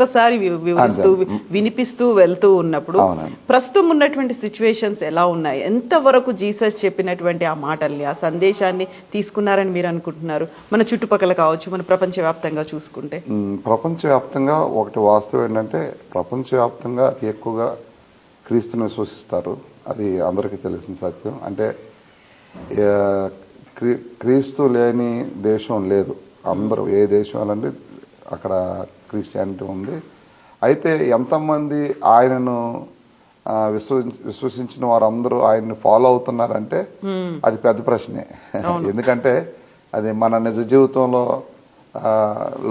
ఒక్కసారి వివరిస్తూ వినిపిస్తూ వెళ్తూ ఉన్నప్పుడు. ప్రస్తుతం ఉన్నటువంటి సిచ్యువేషన్స్ ఎలా ఉన్నాయి? ఎంతవరకు జీసస్ చెప్పినటువంటి ఆ మాటల్ని ఆ సందేశాన్ని తీసుకున్నారని మీరు అనుకుంటున్నారు? మన చుట్టుపక్కల కావచ్చు మన ప్రపంచవ్యాప్తంగా చూసుకుంటే. ప్రపంచవ్యాప్తంగా ఒకటి వాస్తవం ఏంటంటే ప్రపంచవ్యాప్తంగా అతి ఎక్కువగా క్రీస్తుని విశ్వసిస్తారు. అది అందరికీ తెలిసిన సత్యం. అంటే క్రీ- క్రీస్తు లేని దేశం లేదు. అందరూ ఏ దేశం అంటే అక్కడ క్రిస్టియానిటీ ఉంది. అయితే ఎంతమంది ఆయనను ఆ, విశ్వసించి విశ్వసించిన వారందరూ ఆయన్ని ఫాలో అవుతున్నారంటే అది పెద్ద ప్రశ్నే. ఎందుకంటే అది మన నిజ జీవితంలో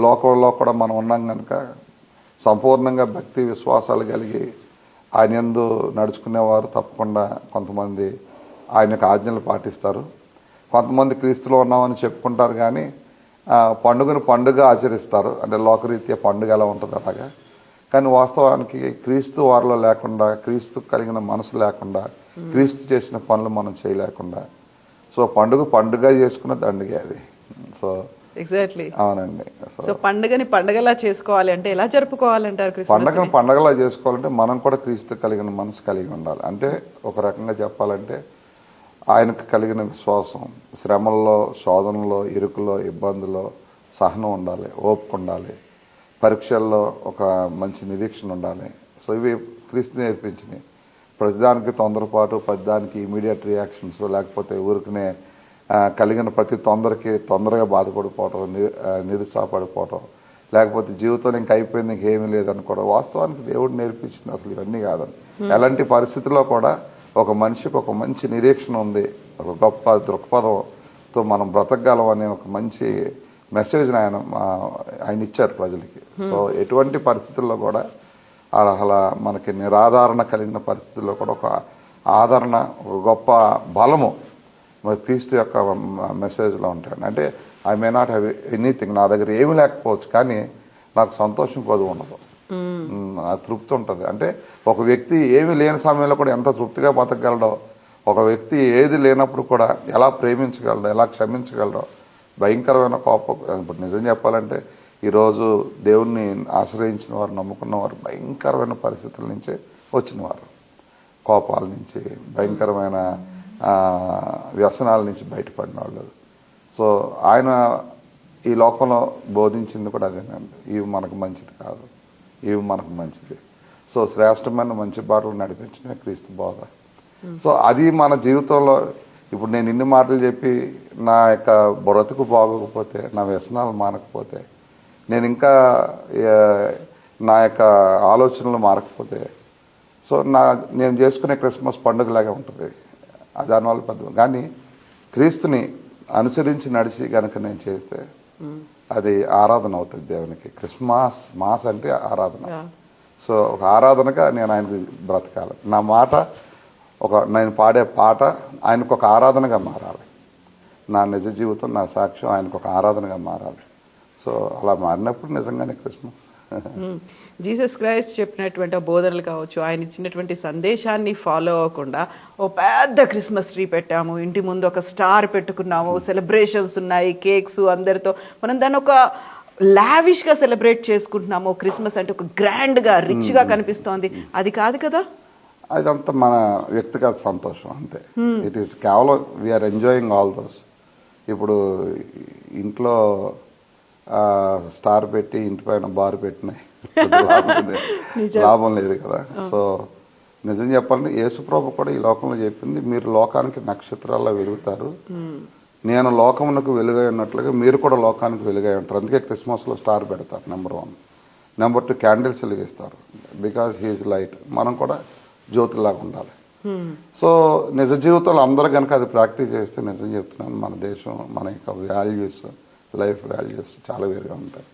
లోకంలో కూడా మనం ఉన్నాం కనుక సంపూర్ణంగా భక్తి విశ్వాసాలు కలిగి ఆయన యందు నడుచుకునేవారు తప్పకుండా కొంతమంది ఆయన యొక్క ఆజ్ఞలు పాటిస్తారు. కొంతమంది క్రీస్తులో ఉన్నామని చెప్పుకుంటారు కానీ పండుగను పండుగ ఆచరిస్తారు. అంటే లోకరీత్యా పండుగ ఎలా ఉంటుంది అలాగా కానీ వాస్తవానికి క్రీస్తు వారిలో లేకుండా క్రీస్తు కలిగిన మనసు లేకుండా క్రీస్తు చేసిన పనులు మనం చేయలేకుండా. సో పండుగ పండుగ చేసుకున్న దండుగ అది. సో ఎగ్జాక్ట్లీ అవునండి. సో పండుగని పండుగలా చేసుకోవాలి అంటే ఎలా జరుపుకోవాలంటారు పండగను పండగలా చేసుకోవాలంటే మనం కూడా క్రీస్తు కలిగిన మనసు కలిగి ఉండాలి. అంటే ఒక రకంగా చెప్పాలంటే ఆయనకు కలిగిన విశ్వాసం శ్రమల్లో శోధనలో ఇరుకులో ఇబ్బందుల్లో సహనం ఉండాలి ఓపిక ఉండాలి. పరీక్షల్లో ఒక మంచి నిరీక్షణ ఉండాలి. సో ఇవి క్రీస్తు నేర్పించినాయి ప్రతిదానికి తొందరపాటు ప్రతిదానికి ఇమీడియట్ రియాక్షన్స్ లేకపోతే ఊరికనే కలిగిన ప్రతి తొందరకి తొందరగా బాధపడిపోవటం నిరుత్సాహపడిపోవటం. లేకపోతే జీవితంలో ఇంక అయిపోయింది ఇంకేమీ లేదనుకోవడం. వాస్తవానికి దేవుడు నేర్పించింది అసలు ఇవన్నీ కాదని. ఎలాంటి పరిస్థితుల్లో కూడా ఒక మనిషికి ఒక మంచి నిరీక్షణ ఉంది ఒక గొప్ప దృక్పథంతో మనం బ్రతకగలం అనే ఒక మంచి మెసేజ్ని ఆయన ఆయన ఇచ్చారు ప్రజలకి. సో ఎటువంటి పరిస్థితుల్లో కూడా అలా మనకి నిరాధారణ కలిగిన పరిస్థితుల్లో కూడా ఒక ఆదరణ ఒక గొప్ప బలము మరి క్రీస్తు యొక్క మెసేజ్లో ఉంటాడు అంటే I may not have anything నా దగ్గర ఏమీ లేకపోవచ్చు కానీ నాకు సంతోషం కొద్ది ఉండదు. ఆ తృప్తి ఉంటుంది. అంటే ఒక వ్యక్తి ఏమీ లేని సమయంలో కూడా ఎంత తృప్తిగా బతకగలడో ఒక వ్యక్తి ఏది లేనప్పుడు కూడా ఎలా ప్రేమించగలడో ఎలా క్షమించగలడో భయంకరమైన కోపం. ఇప్పుడు నిజం చెప్పాలంటే ఈరోజు దేవుణ్ణి ఆశ్రయించిన వారు నమ్ముకున్న వారు భయంకరమైన పరిస్థితుల నుంచే వచ్చినవారు. కోపాల నుంచి భయంకరమైన వ్యసనాల నుంచి బయటపడిన వాళ్ళు సో ఆయన ఈ లోకంలో బోధించింది కూడా అదేనండి. ఇవి మనకు మంచిది కాదు. ఇవి మనకు మంచిది. సో శ్రేష్టమైన మంచి బాటలు నడిపించడమే క్రీస్తు బోధ. సో అది మన జీవితంలో ఇప్పుడు నేను ఇన్ని మాటలు చెప్పి నా యొక్క బ్రతుకు బాగోకపోతే నా వ్యసనాలు మానకపోతే నేను ఇంకా నా యొక్క ఆలోచనలు మారకపోతే సో నా నేను చేసుకునే క్రిస్మస్ పండుగలాగా ఉంటుంది. అది దానివల్ల పెద్ద కానీ క్రీస్తుని అనుసరించి నడిచి కనుక నేను చేస్తే అది ఆరాధన అవుతుంది దేవునికి. క్రిస్మస్ మాస్ అంటే ఆరాధన. సో ఒక ఆరాధనగా నేను ఆయనకి బ్రతకాలి. నా మాట ఒక నేను పాడే పాట ఆయనకు ఒక ఆరాధనగా మారాలి. నా నిజ జీవితం నా సాక్ష్యం ఆయనకు ఒక ఆరాధనగా మారాలి. సో అలా మారినప్పుడు నిజంగానే క్రిస్మస్. జీసస్ క్రైస్ట్ చెప్పినటువంటి బోధనలు కావచ్చు ఆయన ఇచ్చినటువంటి సందేశాన్ని ఫాలో అవ్వకుండా ఓ పెద్ద క్రిస్మస్ ట్రీ పెట్టాము ఇంటి ముందు ఒక స్టార్ పెట్టుకున్నాము సెలబ్రేషన్స్ ఉన్నాయి కేక్స్ అందరితో మనం దాన్ని ఒక లావిష్గా సెలబ్రేట్ చేసుకుంటున్నాము. క్రిస్మస్ అంటే ఒక గ్రాండ్గా రిచ్గా కనిపిస్తోంది. అది కాదు కదా? అదంతా మన వ్యక్తిగత సంతోషం అంతే. ఇట్ ఈస్ కేవలం we are enjoying all those ఇప్పుడు ఇంట్లో స్టార్ పెట్టి ఇంటి పైన బార్ పెట్టినాయి. లాభం లేదు. కదా. సో నిజం చెప్పాలంటే యేసుప్రభు కూడా ఈ లోకంలో చెప్పింది మీరు లోకానికి నక్షత్రాల్లో వెలుగుతారు. నేను లోకమునకు వెలుగై ఉన్నట్లుగా మీరు కూడా లోకానికి వెలుగై ఉంటారు. అందుకే క్రిస్మస్లో స్టార్ పెడతారు number one. Number two candles వెలిగిస్తారు. Because he is light. మనం కూడా జ్యోతిలాగా ఉండాలి. సో నిజ జీవితంలో అందరూ కనుక అది ప్రాక్టీస్ చేస్తే నిజం చెప్తున్నాను మన దేశం మన యొక్క వాల్యూస్ లైఫ్ వాల్యూస్ చాలా వేరుగా ఉంటాయి.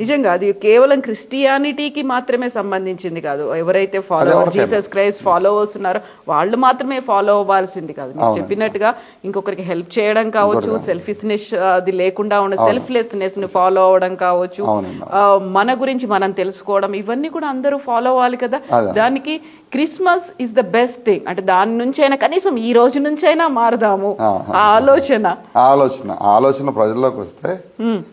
నిజంగా అది కేవలం క్రిస్టియానిటీకి మాత్రమే సంబంధించింది కాదు ఎవరైతే ఫాలో. జీసస్ క్రైస్ట్ ఫాలోవర్స్ ఉన్నారో వాళ్ళు మాత్రమే ఫాలో అవ్వాల్సింది కాదు మీరు. చెప్పినట్టుగా ఇంకొకరికి హెల్ప్ చేయడం కావచ్చు. సెల్ఫిష్నెస్ అది లేకుండా ఉండే సెల్ఫ్లెస్నెస్ని ఫాలో అవ్వడం కావచ్చు మన గురించి మనం తెలుసుకోవడం ఇవన్నీ కూడా అందరూ ఫాలో అవ్వాలి కదా. దానికి Christmas is the best thing అంటే దాని నుంచైనా కనీసం ఈ రోజు నుంచైనా మారదాము. ఆలోచన. ఆలోచన. ఆలోచన ప్రజల్లోకి వస్తే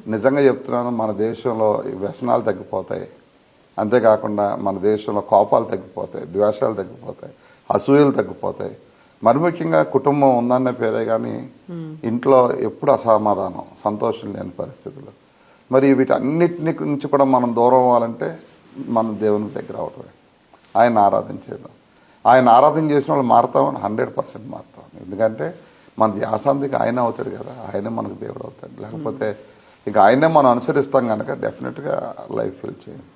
నిజంగా చెప్తున్నాను మన దేశంలో వ్యసనాలు తగ్గిపోతాయి. అంతేకాకుండా మన దేశంలో కోపాలు తగ్గిపోతాయి ద్వేషాలు తగ్గిపోతాయి అసూయలు తగ్గిపోతాయి. మరి ముఖ్యంగా కుటుంబం ఉందన్న పేరే కానీ ఇంట్లో ఎప్పుడు అసమాధానం సంతోషం లేని పరిస్థితులు. మరి వీటన్నిటి నుంచి కూడా మనం దూరం అవ్వాలంటే మనం దేవుని దగ్గర అవటమే ఆయన ఆరాధించేయడం ఆయన ఆరాధన చేసిన వాళ్ళు మారుతామని హండ్రెడ్ పర్సెంట్ మారుతాం ఎందుకంటే మన ధ్యాసాంతికి ఆయన అవుతాడు కదా. ఆయనే మనకు దేవుడు అవుతాడు. లేకపోతే ఇక ఆయనే మనం అనుసరిస్తాం కనుక డెఫినెట్గా లైఫ్ ఫీల్ చేయండి